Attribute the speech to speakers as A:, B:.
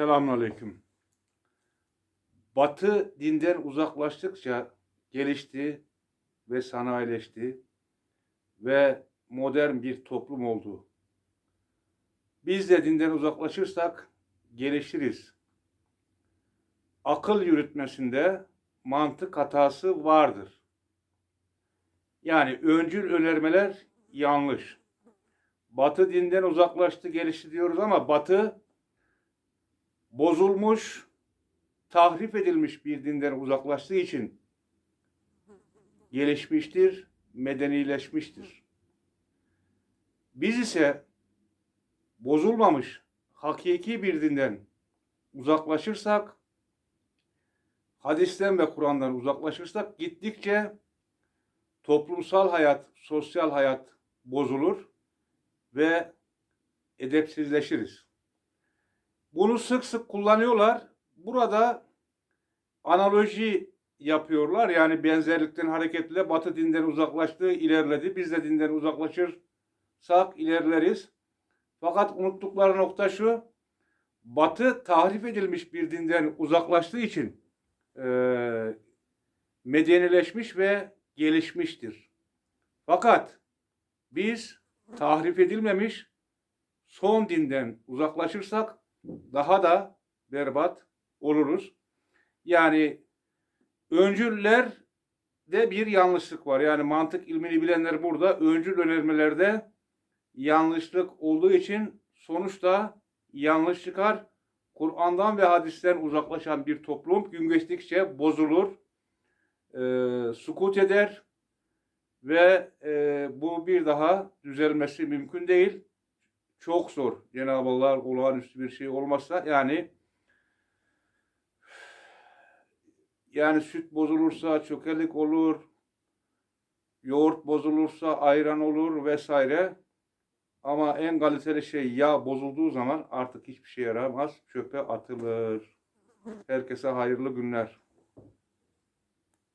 A: Selamünaleyküm. Batı dinden uzaklaştıkça gelişti ve sanayileşti ve modern bir toplum oldu. Biz de dinden uzaklaşırsak gelişiriz. Akıl yürütmesinde mantık hatası vardır. Yani öncül önermeler yanlış. Batı dinden uzaklaştı, gelişti diyoruz ama Batı bozulmuş, tahrif edilmiş bir dinden uzaklaştığı için gelişmiştir, medenileşmiştir. Biz ise bozulmamış, hakiki bir dinden uzaklaşırsak, hadisten ve Kur'an'dan uzaklaşırsak gittikçe toplumsal hayat, sosyal hayat bozulur ve edepsizleşiriz. Bunu sık sık kullanıyorlar. Burada analoji yapıyorlar. Yani benzerlikten hareketle Batı dinden uzaklaştı, ilerledi. Biz de dinden uzaklaşırsak ilerleriz. Fakat unuttukları nokta şu. Batı tahrif edilmiş bir dinden uzaklaştığı için e, medenileşmiş ve gelişmiştir. Fakat biz tahrif edilmemiş son dinden uzaklaşırsak daha da berbat oluruz. Yani öncüller de bir yanlışlık var. Yani mantık ilmini bilenler burada öncül önermelerde yanlışlık olduğu için sonuçta yanlış çıkar. Kur'an'dan ve hadisten uzaklaşan bir toplum gün geçtikçe bozulur, e, sukut eder ve e, bu bir daha düzelmesi mümkün değil çok zor. Cenab-ı Allah olağanüstü bir şey olmazsa yani yani süt bozulursa çökelik olur, yoğurt bozulursa ayran olur vesaire. Ama en kaliteli şey yağ bozulduğu zaman artık hiçbir şey yaramaz, çöpe atılır. Herkese hayırlı günler.